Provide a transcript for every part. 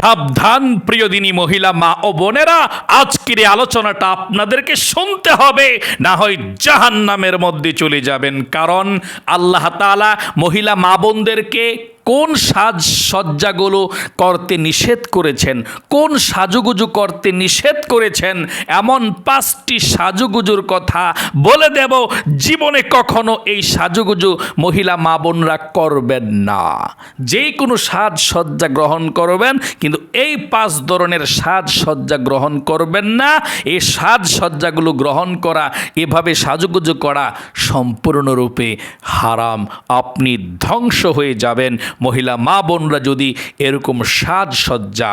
সাবধান, প্রিয় দিনী মহিলা, মা ও বোনেরা, আজকের এই আলোচনাটা আপনাদেরকে শুনতে হবে। না হয় জাহান নামের মধ্যে চলে যাবেন। কারণ আল্লাহ তাআলা মহিলা, মা বোনদেরকে কোন সাজসজ্জাগুলো করতে নিষেধ করেছেন? কোন সাজুগুজু করতে নিষেধ করেছেন? এমন পাঁচটি সাজুগুজুর কথা বলে দেব, জীবনে কখনো এই সাজুগুজু মহিলা মা বোনরা করবেন না। যে কোনো সাজসজ্জা গ্রহণ করবেন, কিন্তু এই পাঁচ ধরনের সাজসজ্জা গ্রহণ করবেন না। এই সাজসজ্জাগুলো গ্রহণ করা, এভাবে সাজুগুজু করা সম্পূর্ণরূপে হারাম। আপনি ধ্বংস হয়ে যাবেন। মহিলা মা বোনরা যদি এরকম সাজসজ্জা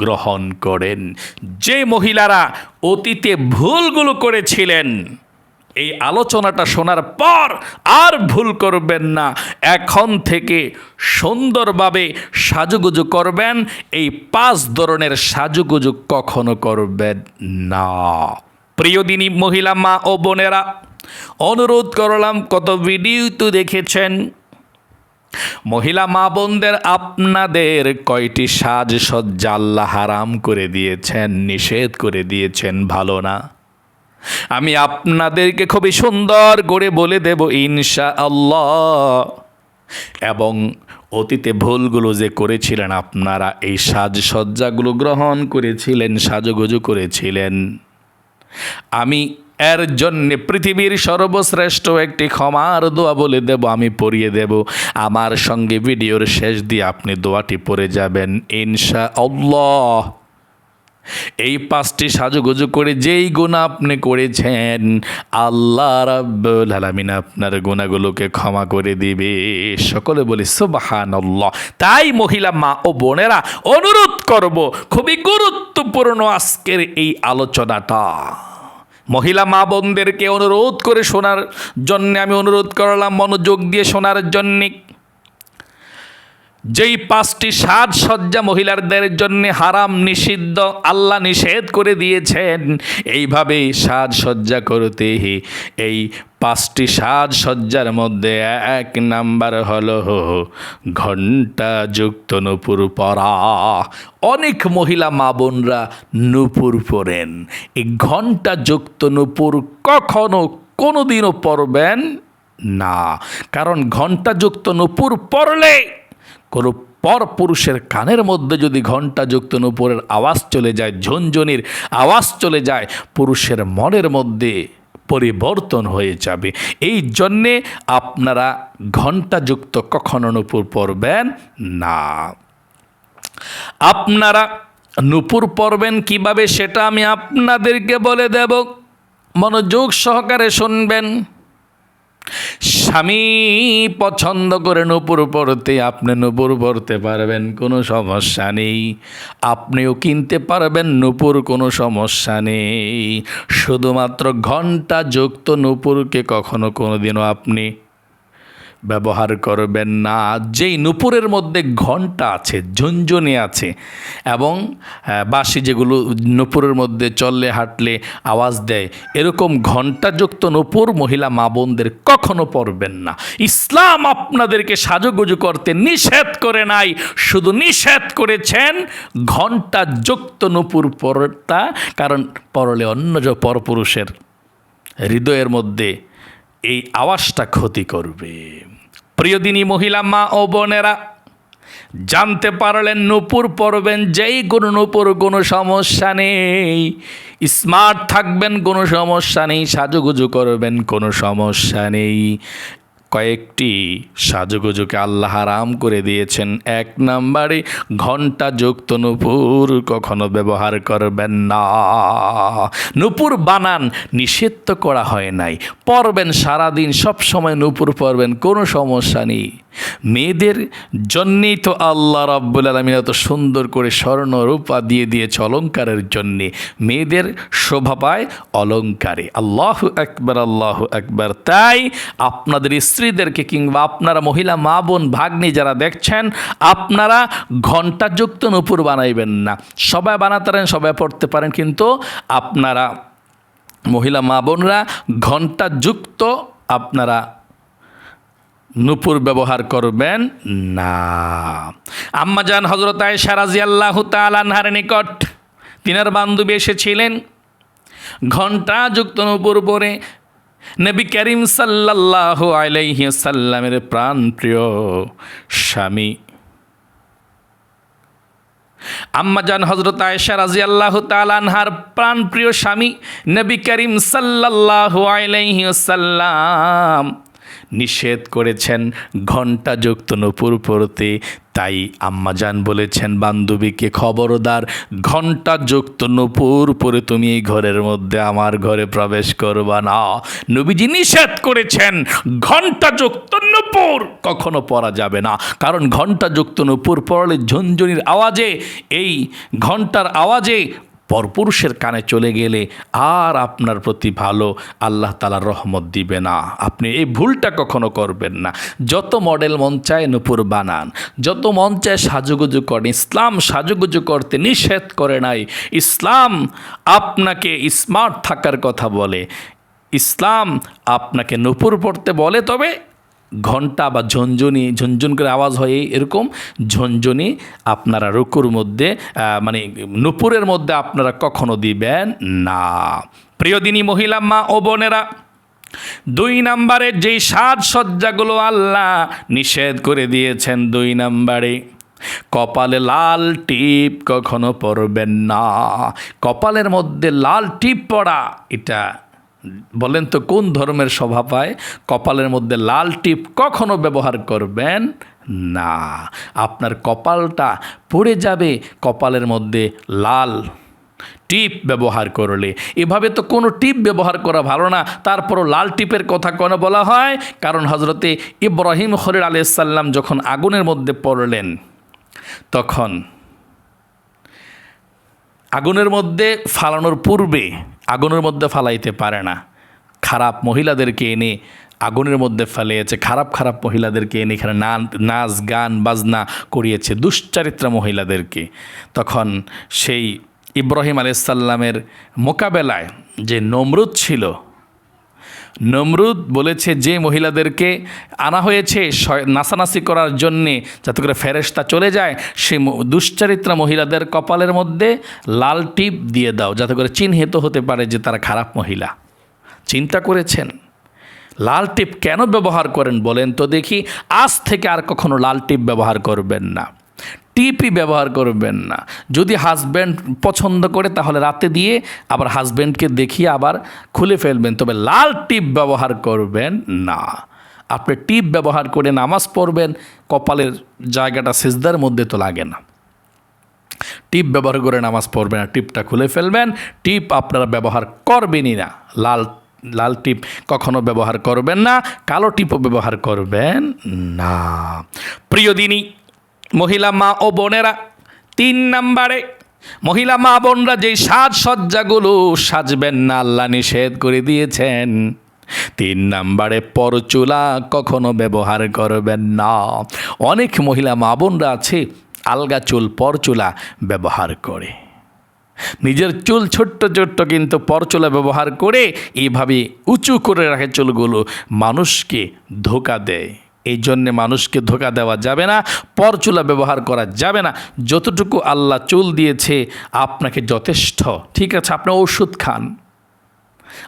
গ্রহণ করেন। যে মহিলারা অতীতে ভুলগুলো করেছিলেন, এই আলোচনাটা শোনার পর আর ভুল করবেন না। এখন থেকে সুন্দরভাবে সাজুগুজু করবেন, এই পাঁচ ধরনের সাজুগুজু কখনো করবেন না। প্রিয়দিনী মহিলা মা ও বোনেরা, অনুরোধ করলাম, কত ভিডিও তো দেখেছেন মহিলা মা বোনদের আপনাদের কয়টি সাজসজ্জা আল্লাহ হারাম করে দিয়েছেন, নিষেধ করে দিয়েছেন, ভালো না? আমি আপনাদেরকে খুবই সুন্দর করে বলে দেব ইনশা আল্লাহ এবং অতীতে ভুলগুলো যে করেছিলেন, আপনারা এই সাজসজ্জাগুলো গ্রহণ করেছিলেন, সাজুগুজু করেছিলেন। আমি এর জন্যে পৃথিবীর সর্বশ্রেষ্ঠ একটি ক্ষমার দোয়া বলে দেব, আমি পড়িয়ে দেব। আমার সঙ্গে ভিডিওর শেষ দিয়ে আপনি দোয়াটি পড়ে যাবেন ইনশা আল্লাহ এই পাঁচটি সাজুগুজু করে যেই গুণা আপনি করেছেন, আল্লাহ রাব্বুল আলামিন আপনার গুণাগুলোকে ক্ষমা করে দিবে। সকলে বলি, সুবহানাল্লাহ। তাই মহিলা মা ও বোনেরা, অনুরোধ করব, খুবই গুরুত্বপূর্ণ আজকের এই আলোচনাটা। মহিলা মা বোনদেরকে অনুরোধ করে শোনার জন্যে আমি অনুরোধ করলাম মনোযোগ দিয়ে শোনার জন্যে। যেই পাঁচটি সাজসজ্জা মহিলাদের জন্য হারাম নিষিদ্ধ, আল্লাহ নিষেধ করে দিয়েছেন এইভাবে সাজসজ্জা করতে এই পাঁচটি সাজসজ্জার মধ্যে এক নাম্বার হলো ঘণ্টা যুক্ত নুপুর পরা। অনেক মহিলা মা বোনরা নুপুর পরেন। এই ঘণ্টা যুক্ত নুপুর কখনো কোনোদিনও পরবেন না। কারণ ঘণ্টাযুক্ত নুপুর পরলে কোনো পর পুরুষের কানের মধ্যে যদি ঘণ্টাযুক্ত নূপুরের আওয়াজ চলে যায়, ঝনঝনির আওয়াজ চলে যায়, পুরুষের মনের মধ্যে পরিবর্তন হয়ে যাবে। এই জন্যে আপনারা ঘণ্টাযুক্ত কখনো নূপুর পরবেন না। আপনারা নূপুর পরবেন কীভাবে সেটা আমি আপনাদেরকে বলে দেব। মনোযোগ সহকারে শুনবেন। স্বামী পছন্দ করে নূপুর পরতে, আপনি নূপুর পরতে পারবেন, কোনো সমস্যা নেই। আপনিও কিনতে পারবেন, নূপুর কোনো সমস্যা নেই। শুধুমাত্র ঘণ্টা যুক্ত নূপুরকে কখনো কোনো দিনও আপনি ব্যবহার করবেন না। যেই নুপুরের মধ্যে ঘণ্টা আছে, ঝুনঝুনি আছে এবং বাঁশি যেগুলো নুপুরের মধ্যে চললে, হাঁটলে আওয়াজ দেয়, এরকম ঘণ্টাযুক্ত নুপুর মহিলা মা বোনদের কখনো পরবেন না। ইসলাম আপনাদেরকে সাজুগুজু করতে নিষেধ করে নাই, শুধু নিষেধ করেছেন ঘণ্টাযুক্ত নুপুর পরতা কারণ পরলে অন্য যে পরপুরুষের হৃদয়ের মধ্যে এই আওয়াজটা ক্ষতি করবে। প্রিয়দিনী মহিলা মা ও বোনেরা, জানতে পারলেন নূপুর পরবেন যেই কোনো নূপুর কোনো সমস্যা নেই। স্মার্ট থাকবেন কোনো সমস্যা নেই, সাজুগুজু করবেন, কোনো সমস্যা নেই। কয়েকটি সাজুগুজুকে আল্লাহ আরাম করে দিয়েছেন। এক নাম্বারে, ঘণ্টা যুক্ত নূপুর, কখনো ব্যবহার করবেন না। নূপুর বানান নিষেধ করা হয় নাই। পরবেন সারাদিন, সবসময় নূপুর পরবেন কোনো সমস্যা নেই। মেয়েদের জন্যেই তো আল্লাহ রাব্বুল আলমিন এত সুন্দর করে স্বর্ণ রূপা দিয়ে দিয়েছে অলঙ্কারের জন্যে। মেয়েদের শোভা পায় অলঙ্কারে আল্লাহ একবার আল্লাহ একবার তাই আপনাদের স্ত্রীদেরকে কিংবা আপনারা মহিলা, মা, বোন, ভাগ্নি যারা দেখছেন, আপনারা ঘণ্টাযুক্ত নূপুর বানাইবেন না। সবাই বানাতে পারেন, সবাই পড়তে পারেন, কিন্তু আপনারা মহিলা, মা, বোনরা ঘণ্টাযুক্ত আপনারা নুপুর ব্যবহার করবেন না। আম্মাজান হজরত আয়েশা রাজিয়াল্লাহু তাআলার নিকট তিনার বান্ধবী এসেছিলেন। ঘণ্টা যুক্ত নুপুর পরে নবী করিম সাল্লাল্লাহু আলাইহি সাল্লামের প্রাণ প্রিয় স্বামী আম্মাজান হজরত আয়েশা রাজি আল্লাহ তালানহার প্রাণপ্রিয় স্বামী নবী করিম সাল্লাল্লাহু আলাইহি সাল্লাম নিষেধ করেছেন, ঘণ্টাযুক্ত নপুর পড়তে। তাই আম্মাজান বলেছেন, বান্ধবীকে খবরদার, ঘণ্টাযুক্ত নপুর পরে তুমি এই ঘরের মধ্যে আমার ঘরে প্রবেশ করবা না। নবীজি নিষেধ করেছেন, ঘণ্টাযুক্ত নপুর কখনো পরা যাবে না। কারণ ঘণ্টাযুক্ত নপুর পড়লে ঝুনঝুনির আওয়াজে, এই ঘণ্টার আওয়াজে পরপুরুষের কানে চলে গেলে আর আপনার প্রতি ভালো আল্লাহ তালা রহমত দিবে না। আপনি এই ভুলটা কখনো করবেন না। যত মডেল মন চায় নুপুর বানান। যত মন চায় সাজুগুজু করেন। ইসলাম সাজুগুজু করতে নিষেধ করে নাই। ইসলাম আপনাকে স্মার্ট থাকার কথা বলে। ইসলাম আপনাকে নুপুর পড়তে বলে, তবে ঘণ্টা বা ঝনঝনি, ঝনঝন করে আওয়াজ হয় এরকম ঝনঝনি আপনারা রুকুর মধ্যে মানে নুপুরের মধ্যে আপনারা কখনো দিবেন না। প্রিয়দিনী মহিলা, মা ও বোনেরা, দুই নম্বরের যেই সাজসজ্জাগুলো আল্লাহ নিষেধ করে দিয়েছেন দুই নাম্বারে, কপালে লাল টিপ কখনো পরবেন না। কপালের মধ্যে লাল টিপ পড়া, এটা বলেন তো, কোন ধর্মের স্বভাব পায় কপালের মধ্যে লাল টিপ কখনো ব্যবহার করবেন না। আপনার কপালটা পড়ে যাবে কপালের মধ্যে লাল টিপ ব্যবহার করলে। এভাবে তো কোনো টিপ ব্যবহার করা ভালো না। তারপরও লাল টিপের কথা কেন বলা হয়? কারণ হজরতে ইব্রাহিম খলিল আলাইসাল্লাম যখন আগুনের মধ্যে পড়লেন, তখন আগুনের মধ্যে ফালানোর পূর্বে আগুনের মধ্যে ফালাইতে পারে না। খারাপ মহিলাদেরকে এনে আগুনের মধ্যে ফেলিয়েছে, খারাপ খারাপ মহিলাদেরকে এনে এখানে নাচ, গান, বাজনা করিয়েছে দুশ্চারিত্রা মহিলাদেরকে। তখন সেই ইব্রাহিম আলাইসাল্লামের মোকাবেলায় যে নমরুদ ছিল নমরুদ বলেছে যে মহিলাদেরকে আনা হয়েছে নাচানাচি করার জন্যে যাতে করে ফেরেশতা চলে যায়, সে দুশ্চরিত্রা মহিলাদের কপালের মধ্যে লাল টিপ দিয়ে দাও যাতে করে চিহ্নিত হতে পারে যে তারা খারাপ মহিলা। চিন্তা করেছেন? লাল টিপ কেন ব্যবহার করেন বলেন তো দেখি? আজ থেকে আর কখনো লাল টিপ ব্যবহার করবেন না। টিপই ব্যবহার করবেন না। যদি হাজব্যান্ড পছন্দ করে, তাহলে রাতে দিয়ে আবার হাজব্যান্ডকে দেখিয়ে আবার খুলে ফেলবেন। তবে লাল টিপ ব্যবহার করবেন না। আপনি টিপ ব্যবহার করে নামাজ পড়বেন, কপালের জায়গাটা সেজদার মধ্যে তো লাগে না। টিপ ব্যবহার করে নামাজ পড়বেন না টিপটা খুলে ফেলবেন। টিপ আপনারা ব্যবহার করবেনই না। লাল লাল টিপ কখনো ব্যবহার করবেন না, কালো টিপও ব্যবহার করবেন না। প্রিয় দিনী মহিলা মা ও বোনেরা, তিন নাম্বারে, মহিলা মা বোনরা যেই সাজসজ্জাগুলো সাজবেন না, আল্লাহ নিষেধ করে দিয়েছেন। তিন নাম্বারে, পরচুলা কখনো ব্যবহার করবেন না। অনেক মহিলা মা বোনরা আছে, আলগা চুল, পরচুলা ব্যবহার করে। নিজের চুল ছোট্ট ছোট্ট কিন্তু পরচুলা ব্যবহার করে এইভাবে উঁচু করে রাখে চুলগুলো, মানুষকে ধোকা দেয়। এই জন্যে মানুষকে ধোকা দেওয়া যাবে না, পরচুলা ব্যবহার করা যাবে না। যতটুকু আল্লাহ চুল দিয়েছে, আপনাকে যথেষ্ট। ঠিক আছে, আপনি ওষুধ খান।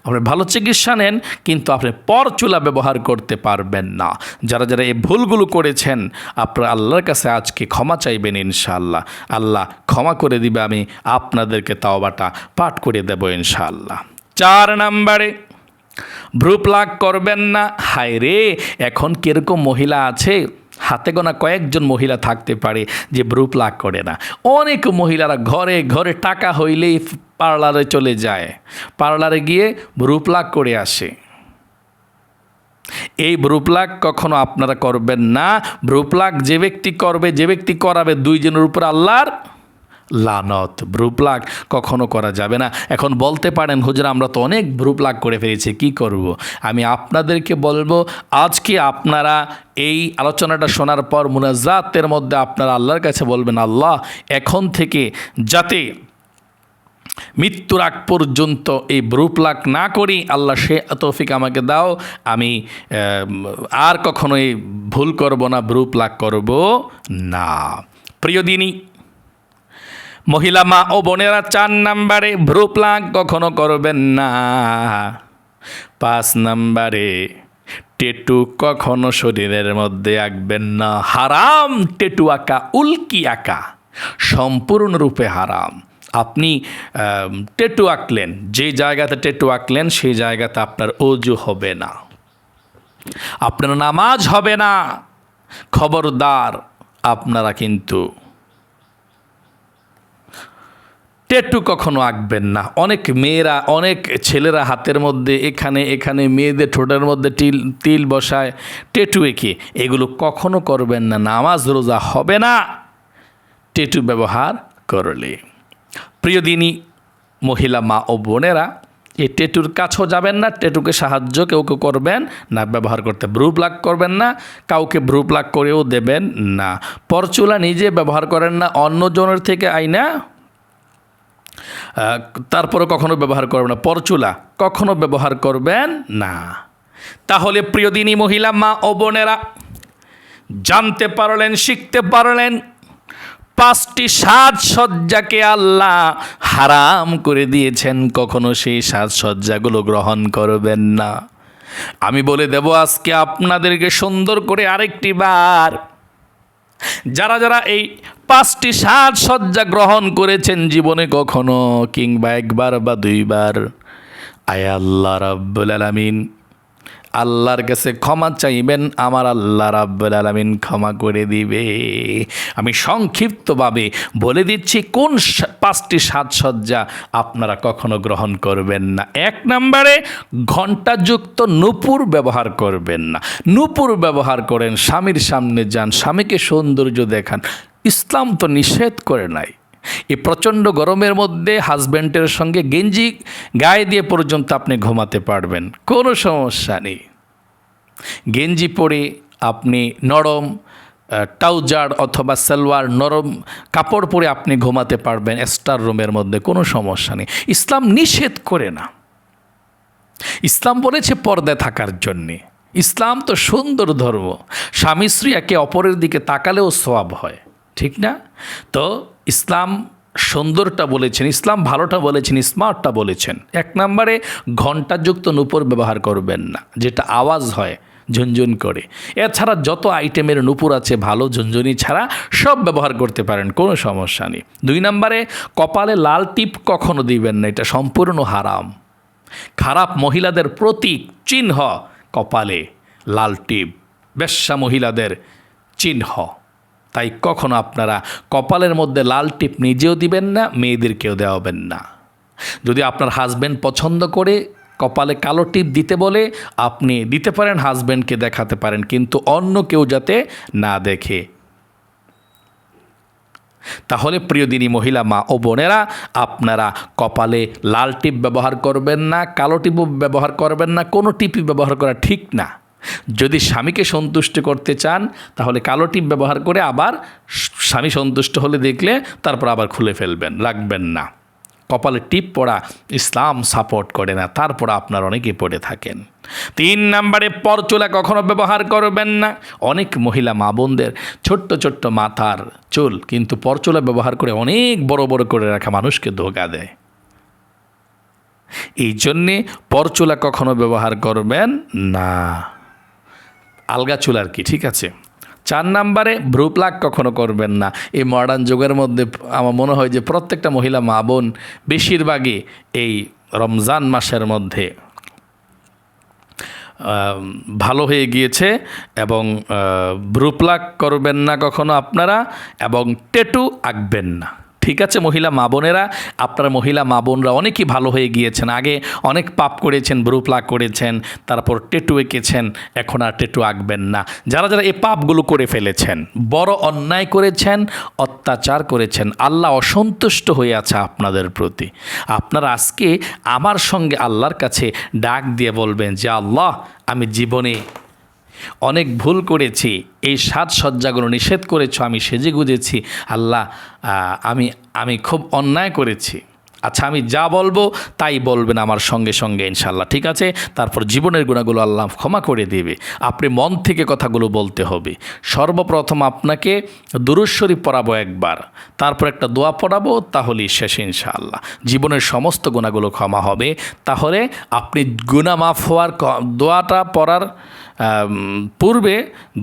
আপনি ভালো চিকিৎসা নেন, কিন্তু আপনি পরচুলা ব্যবহার করতে পারবেন না। যারা যারা এই ভুলগুলো করেছেন, আপনারা আল্লাহর কাছে আজকে ক্ষমা চাইবেন ইনশাআল্লাহ। আল্লাহ ক্ষমা করে দিবে, আমি আপনাদেরকে তাওবাটা পাঠ করে দেব ইনশাআল্লাহ। চার নাম্বারে ভ্রুপ্লাক করবেন না। হায় রে, এখন কীরকম মহিলা আছে? হাতে গোনা কয়েকজন মহিলা থাকতে পারে যে ব্রুপ লাগ করে না। অনেক মহিলারা ঘরে ঘরে টাকা হইলেই পার্লারে চলে যায়। পার্লারে গিয়ে ব্রুপ্লাক করে আসে। এই ব্রুপ্লাক কখনো আপনারা করবেন না। ব্রুপ্লাক যে ব্যক্তি করবে, যে ব্যক্তি করাবে দুইজনের উপর আল্লাহর লানত ব্রুপ্লাক কখনো করা যাবে না এখন বলতে পারেন, হুজুর, আমরা তো অনেক ব্রুপ্লাক করে ফেলেছি, কি করব। আমি আপনাদেরকে বলব, আজকে আপনারা এই আলোচনাটা শোনার পর মুনাজাতের মধ্যে আপনারা আল্লাহর কাছে বলবেন, আল্লাহ, এখন থেকে যাতে মৃত্যুর আগ পর্যন্ত এই ব্রুপ্লাক না করি, আল্লাহ সে তৌফিক আমাকে দাও, আমি আর কখনো এই ভুল করব না ব্রুপ্লাক করব না প্রিয় দিনী মহিলা মা ও বোনেরা চার নাম্বারে ভ্রুপ্লাক কখনো করবেন না। পাঁচ নাম্বারে টেটু কখনো শরীরের মধ্যে আঁকবেন না। হারাম টেটু আঁকা, উল্কি আঁকা, সম্পূর্ণরূপে হারাম। আপনি টেটু আঁকলেন, যে জায়গাতে টেটু আঁকলেন, সেই জায়গাতে আপনার অজু হবে না। আপনার নামাজ হবে না। খবরদার আপনারা কিন্তু টেটু কখনো আঁকবেন না। অনেক মেয়েরা, অনেক ছেলেরা হাতের মধ্যে, এখানে এখানে, মেয়েদের ঠোঁটের মধ্যে তিল তিল বসায় টেটু এঁকে। এগুলো কখনো করবেন না, নামাজ রোজা হবে না। ট্যাটু ব্যবহার করলে। প্রিয় দিনী, মহিলা মা ও বোনেরা এই টেটুর কাছেও যাবেন না, টেটুকে সাহায্য কেউ কেউ করবেন না, ব্যবহার করতে ব্রু প্লাক করবেন না, কাউকে ব্রু প্লাক করেও দেবেন না। পরচুলা নিজে ব্যবহার করেন না, অন্যজনের থেকে আইনা তারপরে কখনো ব্যবহার করবেন না। পরচুলা, কখনো ব্যবহার করবেন না। তাহলে প্রিয় দিনী মহিলা, মা ও বোনেরা, জানতে পারলেন, শিখতে পারলেন, পাঁচটি সাজসজ্জাকে আল্লাহ হারাম করে দিয়েছেন, কখনো সেই সাজসজ্জাগুলো গ্রহণ করবেন না। আমি বলে দেব, আজকে আপনাদেরকে সুন্দর করে আরেকটি বার, যারা যারা এই পাঁচটি সাজসজ্জা গ্রহণ করেছেন জীবনে কখনো, কিংবা একবার বা দুইবার। আয় আল্লাহ রাব্বুল আলামিন, আল্লাহর কাছে ক্ষমা চাইবেন, আমার আল্লাহ রাব্বুল আলামিন ক্ষমা করে দিবে। আমি সংক্ষিপ্তভাবে বলে দিচ্ছি, কোন পাঁচটি সাজসজ্জা আপনারা কখনো গ্রহণ করবেন না। এক নম্বরে, ঘণ্টাযুক্ত নূপুর ব্যবহার করবেন না। নূপুর ব্যবহার করেন, স্বামীর সামনে যান, স্বামীকে সৌন্দর্য দেখান ইসলাম তো নিষেধ করে নাই। এই প্রচণ্ড গরমের মধ্যে হাজব্যান্ডের সঙ্গে গেঞ্জি গায়ে দিয়ে পর্যন্ত আপনি ঘুমাতে পারবেন, কোনো সমস্যা নেই। গেঞ্জি পরে আপনি নরম ট্রাউজার অথবা সালোয়ার, নরম কাপড় পরে আপনি ঘুমাতে পারবেন স্টার রুমের মধ্যে, কোনো সমস্যা নেই। ইসলাম নিষেধ করে না। ইসলাম বলেছে পর্দায় থাকার জন্যে। ইসলাম তো সুন্দর ধর্ম। স্বামী স্ত্রী একে অপরের দিকে তাকালেও সোয়াব হয়। ঠিক না? তো ইসলাম সুন্দরটা বলেছেন, ইসলাম ভালোটা বলেছেন, স্মার্টটা বলেছেন। এক নম্বরে, ঘণ্টাযুক্ত নূপুর ব্যবহার করবেন না, যেটা আওয়াজ হয় ঝুনঝুন করে। এছাড়া যত আইটেমের নূপুর আছে ভালো ঝুনঝুনি ছাড়া সব ব্যবহার করতে পারেন, কোনো সমস্যা নেই। দুই নম্বরে, কপালে লাল টিপ কখনো দিবেন না, এটা সম্পূর্ণ হারাম। খারাপ মহিলাদের প্রতীক, চিহ্ন, কপালে লাল টিপ। বেশ্যা মহিলাদের চিহ্ন। তাই কখনো আপনারা কপালের মধ্যে লাল টিপ নিজেও দিবেন না, মেয়েদেরকেও দেওয়াবেন না। যদি আপনার হাজব্যান্ড পছন্দ করে কপালে কালো টিপ দিতে বলে, আপনি দিতে পারেন হাজব্যান্ডকে দেখাতে পারেন, কিন্তু অন্য কেউ যাতে না দেখে। তাহলে প্রিয় দিনী মহিলা, মা ও বোনেরা, আপনারা কপালে লাল টিপ ব্যবহার করবেন না, কালো টিপও ব্যবহার করবেন না, কোনো টিপই ব্যবহার করা ঠিক না। যদি স্বামীকে সন্তুষ্ট করতে চান, তাহলে কালো টিপ ব্যবহার করে আবার স্বামী সন্তুষ্ট হলে দেখলে তারপর আবার খুলে ফেলবেন রাখবেন না। কপালে টিপ পড়া ইসলাম সাপোর্ট করে না, তারপর আপনার অনেকে পড়ে থাকেন। তিন নম্বরে, পরচুলা কখনো ব্যবহার করবেন না। অনেক মহিলা মা বোনদের ছোট্ট ছোট্ট মাথার চুল কিন্তু পরচুলা ব্যবহার করে অনেক বড় বড় করে রাখা মানুষকে ধোকা দেয়। এই জন্যে পরচুলা কখনো ব্যবহার করবেন না। আলগা চুল আর কি, ঠিক আছে? চার নাম্বারে ভ্রুপ্লাক কখনো করবেন না। এই মডার্ন যুগের মধ্যে আমার মনে হয় যে প্রত্যেকটা মহিলা মা বোন বেশিরভাগই এই রমজান মাসের মধ্যে ভালো হয়ে গিয়েছে এবং ব্রুপ্লাক করবেন না কখনো আপনারা এবং টেটু আঁকবেন না। ঠিক আছে মহিলা মা বোনেরা, আপনারা মহিলা মা বোনরা অনেকই ভালো হয়ে গিয়েছেন। আগে অনেক পাপ করেছেন ব্রুপ্লাক করেছেন, তারপর টেটু এঁকেছেন, এখন আর টেটু আঁকবেন না। যারা যারা এই পাপগুলো করে ফেলেছেন, বড় অন্যায় করেছেন, অত্যাচার করেছেন, আল্লাহ অসন্তুষ্ট হয়ে আছে আপনাদের প্রতি। আপনারা আজকে আমার সঙ্গে আল্লাহর কাছে ডাক দিয়ে বলবেন যে, আল্লাহ, আমি জীবনে অনেক ভুল করেছি, এই সাজসজ্জাগুলো নিষেধ করেছ, আমি সেজে গুজেছি। আল্লাহ আমি আমি খুব অন্যায় করেছি। আচ্ছা আমি যা বলব তাই বলবেন আমার সঙ্গে সঙ্গে ইনশাল্লাহ ঠিক আছে? তারপর জীবনের গুণাগুলো আল্লাহ ক্ষমা করে দেবে। আপনি মন থেকে কথাগুলো বলতে হবে। সর্বপ্রথম আপনাকে দুরুশ্বরী পড়াবো একবার। তারপর একটা দোয়া পড়াবো, তাহলেই শেষ, ইনশাআল্লাহ। জীবনের সমস্ত গুণাগুলো ক্ষমা হবে। তাহলে আপনি গুণা মাফ হওয়ার দোয়াটা পড়ার পূর্বে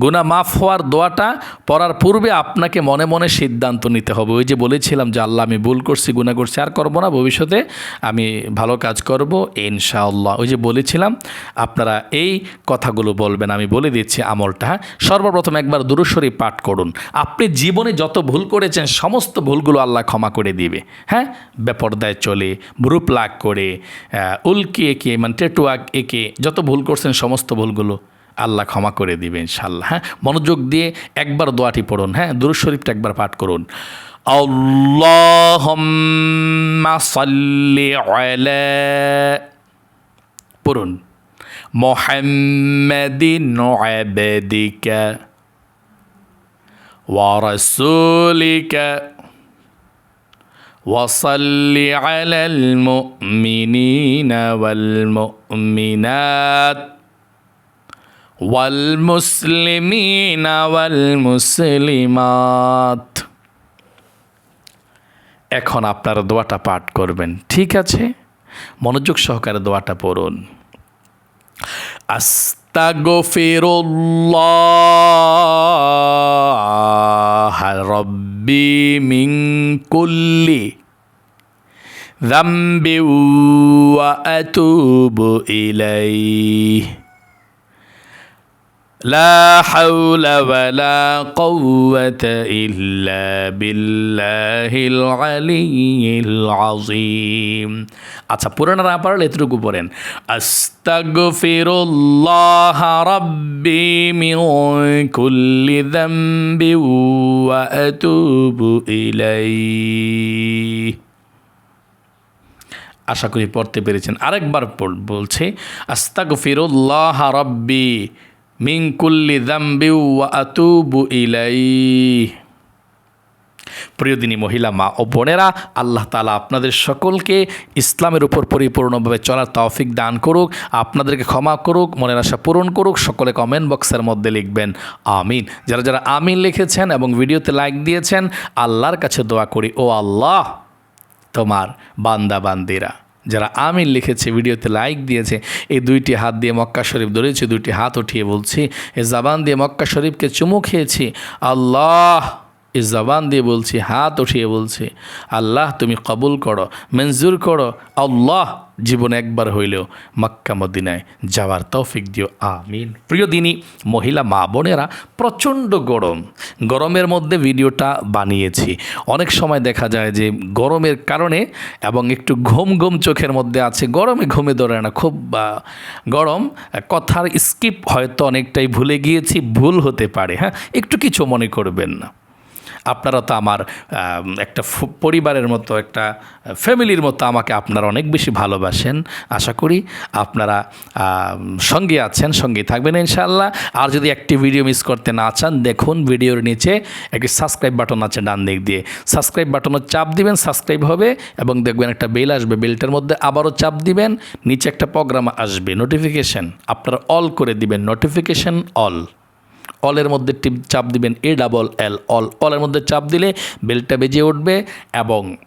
গুণা মাফ হওয়ার দোয়াটা পড়ার পূর্বে আপনাকে মনে মনে সিদ্ধান্ত নিতে হবে। ওই যে বলেছিলাম যে, আল্লাহ, আমি ভুল করছি গুণা করছি, আর করব না, ভবিষ্যতে আমি ভালো কাজ করব, ইনশাআল্লাহ। ওই যে বলেছিলাম, আপনারা এই কথাগুলো বলবেন, আমি বলে দিচ্ছি আমলটা। হ্যাঁ? সর্বপ্রথম একবার দুরুস্বরী পাঠ করুন। আপনি জীবনে যত ভুল করেছেন, সমস্ত ভুলগুলো আল্লাহ ক্ষমা করে দিবে। হ্যাঁ বেপর্দায় চলে ভ্রুপ লাগ করে উল্কি এঁকে মানে টেটুয়াক এঁকে, যত ভুল করছেন, সমস্ত ভুলগুলো আল্লাহ ক্ষমা করে দিবে ইনশাল্লাহ হ্যাঁ মনোযোগ দিয়ে একবার দোয়াটি পড়ুন হ্যাঁ দুরুদ শরীফটা একবার পাঠ করুন আল্লাহুম্মা সাল্লি আলা পড়ুন মুহাম্মাদিন আবদিকা ওয়া রাসূলিকা وصل على المؤمنين والمؤمنات والمسلمين والمسلمات এখন আপনার দোয়াটা পাঠ করবেন ঠিক আছে মনোযোগ সহকারে দোয়াটা পড়ুন আস্তাগফিরুল্লাহ রব্বি মিন কুল্লি ذنب وأتوب إليه لا حول ولا قوة إلا بالله العلي العظيم আচ্ছা পুরো না পারলে এতটুকু পড়েন। আস্তাগফিরুল্লাহ রাব্বি মিন কুল্লি যামবি ওয়া আতুবু ইলাইহি। আশা করি পড়তে পেরেছেন। আরেকবার বলছে, আস্তাগফিরুল্লাহ রাব্বি মিং কুল্লি দাম্বি ওয়া আতুবু ইলাই প্রিয়দিনী মহিলা, মা ও বোনেরা, আল্লাহ তালা আপনাদের সকলকে ইসলামের উপর পরিপূর্ণভাবে চলার তৌফিক দান করুক, আপনাদেরকে ক্ষমা করুক, মনের আশা পূরণ করুক, সকলে কমেন্ট বক্সের মধ্যে লিখবেন, আমিন। যারা যারা আমিন লিখেছেন এবং ভিডিওতে লাইক দিয়েছেন, আল্লাহর কাছে দোয়া করি, ও আল্লাহ তোমার বান্দা বান্দিরা যারা আমিন লিখেছে, ভিডিওতে লাইক দিয়েছে, এই দুইটি হাত দিয়ে মক্কা শরীফ ধরেছি, দুইটি হাত উঠিয়ে বলছি এ জাবান দিয়ে মক্কা শরীফকে চুমু খেয়েছি, আল্লাহ! এই জবান দিয়ে বলছি, হাত উঠিয়ে বলছি, আল্লাহ তুমি কবুল করো, মঞ্জুর করো, আল্লাহ জীবনে একবার হইলেও মক্কা মদিনায় যাওয়ার তৌফিক দিও, আমিন। প্রিয় দিনী, মহিলা মা বোনেরা, প্রচণ্ড গরম। গরমের মধ্যে ভিডিওটা বানিয়েছি। অনেক সময় দেখা যায় যে গরমের কারণে এবং একটু ঘুম ঘুম চোখের মধ্যে আছে, গরমে ঘুমে ধরে না, খুব গরম, কথার স্কিপ হয়তো অনেকটাই ভুলে গিয়েছি, ভুল হতে পারে হ্যাঁ? একটু কিছু মনে করবেন না। আপনারা তো আমার একটা পরিবারের মতো, একটা ফ্যামিলির মতো আমাকে আপনারা অনেক বেশি ভালোবাসেন। আশা করি আপনারা সঙ্গে আছেন সঙ্গে থাকবেন ইনশাআল্লাহ। আর যদি একটি ভিডিও মিস করতে না চান, দেখুন ভিডিওর নিচে একটি সাবস্ক্রাইব বাটন আছে ডান দিক দিয়ে। সাবস্ক্রাইব বাটনে চাপ দিবেন, সাবস্ক্রাইব হবে এবং দেখবেন একটা বেল আসবে, বেলটার মধ্যে আবারও চাপ দিবেন, নিচে একটা প্রোগ্রাম আসবে, নোটিফিকেশন। আপনারা অল করে দিবেন, নোটিফিকেশন অল। অলের মধ্যে টিপ চাপ দিবেন এ ডাবল এল, অল। অলের মধ্যে চাপ দিলে বেলটা বেজে উঠবে এবং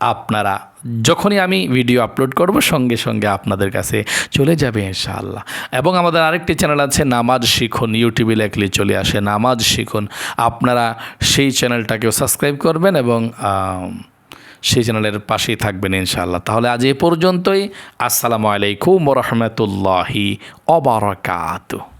আপনারা যখনই আমি ভিডিও আপলোড করব, সঙ্গে সঙ্গে আপনাদের কাছে চলে যাবে ইনশাআল্লাহ। এবং আমাদের আরেকটি চ্যানেল আছে, নামাজ শিখুন। ইউটিউবে লেখলে চলে আসে নামাজ শিখুন। আপনারা সেই চ্যানেলটাকেও সাবস্ক্রাইব করবেন এবং সেই চ্যানেলের পাশেই থাকবেন ইনশাআল্লাহ। তাহলে আজ এ পর্যন্তই। আসসালামু আলাইকুম রহমতুল্লাহি অবরকাত